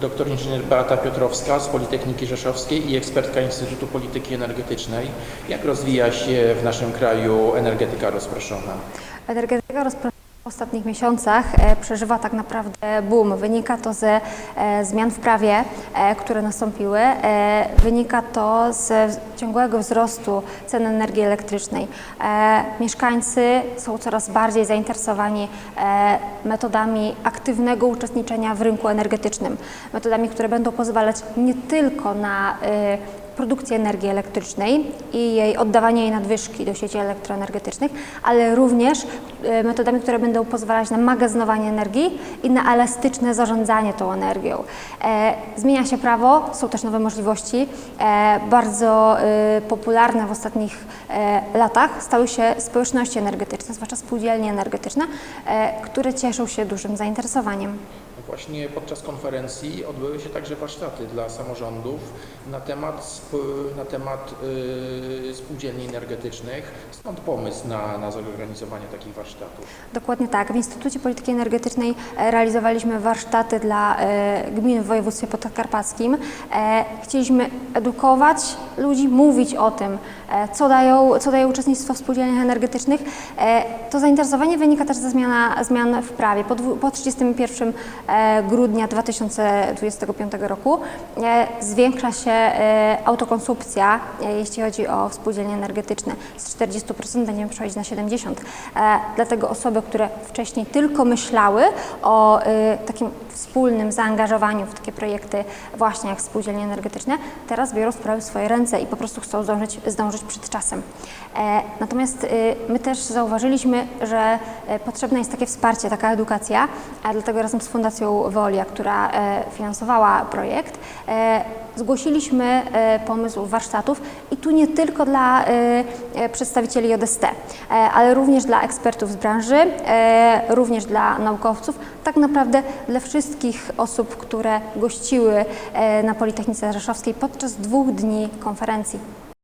Doktor inżynier Beata Piotrowska z Politechniki Rzeszowskiej i ekspertka Instytutu Polityki Energetycznej. Jak rozwija się w naszym kraju energetyka rozproszona? Energetyka rozproszona ostatnich miesiącach e, przeżywa tak naprawdę boom. Wynika to ze e, zmian w prawie, e, które nastąpiły. Wynika to z ciągłego wzrostu cen energii elektrycznej. Mieszkańcy są coraz bardziej zainteresowani metodami aktywnego uczestniczenia w rynku energetycznym. Metodami, które będą pozwalać nie tylko na e, produkcji energii elektrycznej i jej oddawanie jej nadwyżki do sieci elektroenergetycznych, ale również e, metodami, które będą pozwalać na magazynowanie energii i na elastyczne zarządzanie tą energią. E, Zmienia się prawo, są też nowe możliwości. E, Bardzo popularne w ostatnich latach stały się społeczności energetyczne, zwłaszcza spółdzielnie energetyczne, które cieszą się dużym zainteresowaniem. Właśnie podczas konferencji odbyły się także warsztaty dla samorządów na temat, na temat y, spółdzielni energetycznych. Stąd pomysł na, na zorganizowanie takich warsztatów. Dokładnie tak. W Instytucie Polityki Energetycznej e, realizowaliśmy warsztaty dla e, gmin w województwie podkarpackim. E, Chcieliśmy edukować ludzi, mówić o tym, co dają, co daje uczestnictwo w spółdzielniach energetycznych. To zainteresowanie wynika też ze zmiana, zmian w prawie. Po, po 31 e, grudnia 2025 roku e, zwiększa się e, autokonsumpcja, e, jeśli chodzi o spółdzielnie energetyczne. Z 40% będziemy przechodzić na 70%. E, Dlatego osoby, które wcześniej tylko myślały o takim wspólnym zaangażowaniu w takie projekty właśnie jak spółdzielnie energetyczne, teraz biorą sprawy w swoje ręce i po prostu chcą zdążyć, zdążyć przed czasem. Natomiast my też zauważyliśmy, że potrzebne jest takie wsparcie, taka edukacja, dlatego razem z Fundacją Wolia, która e, finansowała projekt, e, zgłosiliśmy e, pomysł warsztatów i tu nie tylko dla przedstawicieli JST, ale również dla ekspertów z branży, również dla naukowców, tak naprawdę dla wszystkich osób, które gościły na Politechnice Rzeszowskiej podczas dwóch dni konferencji.